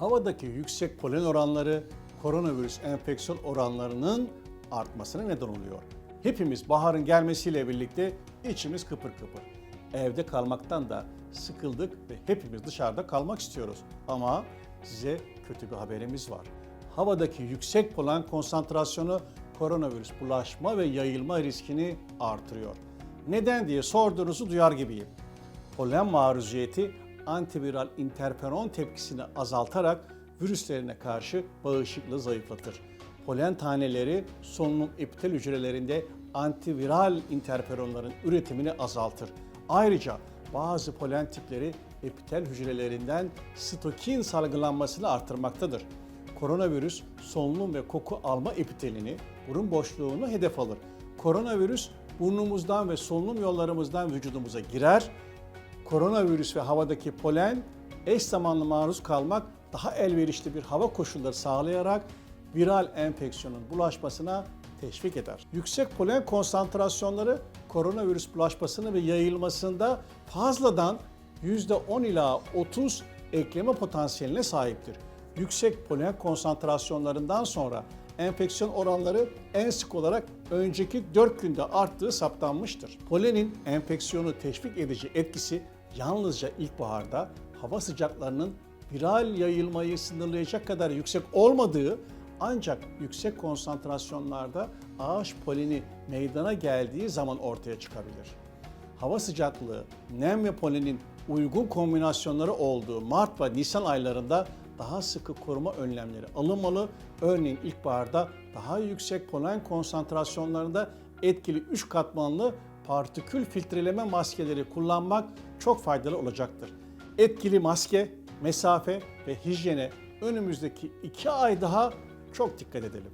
havadaki yüksek polen oranları koronavirüs enfeksiyon oranlarının artmasına neden oluyor. Hepimiz baharın gelmesiyle birlikte içimiz kıpır kıpır. Evde kalmaktan da sıkıldık ve hepimiz dışarıda kalmak istiyoruz. Ama size kötü bir haberimiz var. Havadaki yüksek polen konsantrasyonu koronavirüs bulaşma ve yayılma riskini artırıyor. Neden diye sorduğunuzu duyar gibiyim polen maruziyeti antiviral interferon tepkisini azaltarak virüslerine karşı bağışıklığı zayıflatır. Polen taneleri solunum epitel hücrelerinde antiviral interferonların üretimini azaltır. Ayrıca bazı polen tipleri epitel hücrelerinden stokin salgılanmasını artırmaktadır. Koronavirüs solunum ve koku alma epitelini, burun boşluğunu hedef alır. Koronavirüs burnumuzdan ve solunum yollarımızdan vücudumuza girer koronavirüs ve havadaki polen eş zamanlı maruz kalmak daha elverişli bir hava koşulları sağlayarak viral enfeksiyonun bulaşmasına teşvik eder. Yüksek polen konsantrasyonları koronavirüs bulaşmasını ve yayılmasında fazladan %10 ila 30 ekleme potansiyeline sahiptir. Yüksek polen konsantrasyonlarından sonra enfeksiyon oranları en sık olarak önceki 4 günde arttığı saptanmıştır. Polenin enfeksiyonu teşvik edici etkisi yalnızca ilkbaharda hava sıcaklarının viral yayılmayı sınırlayacak kadar yüksek olmadığı ancak yüksek konsantrasyonlarda ağaç poleni meydana geldiği zaman ortaya çıkabilir hava sıcaklığı, nem ve polenin uygun kombinasyonları olduğu Mart ve Nisan aylarında daha sıkı koruma önlemleri alınmalı. Örneğin ilkbaharda daha yüksek polen konsantrasyonlarında etkili 3 katmanlı partikül filtreleme maskeleri kullanmak çok faydalı olacaktır. Etkili maske, mesafe ve hijyene önümüzdeki 2 ay daha çok dikkat edelim.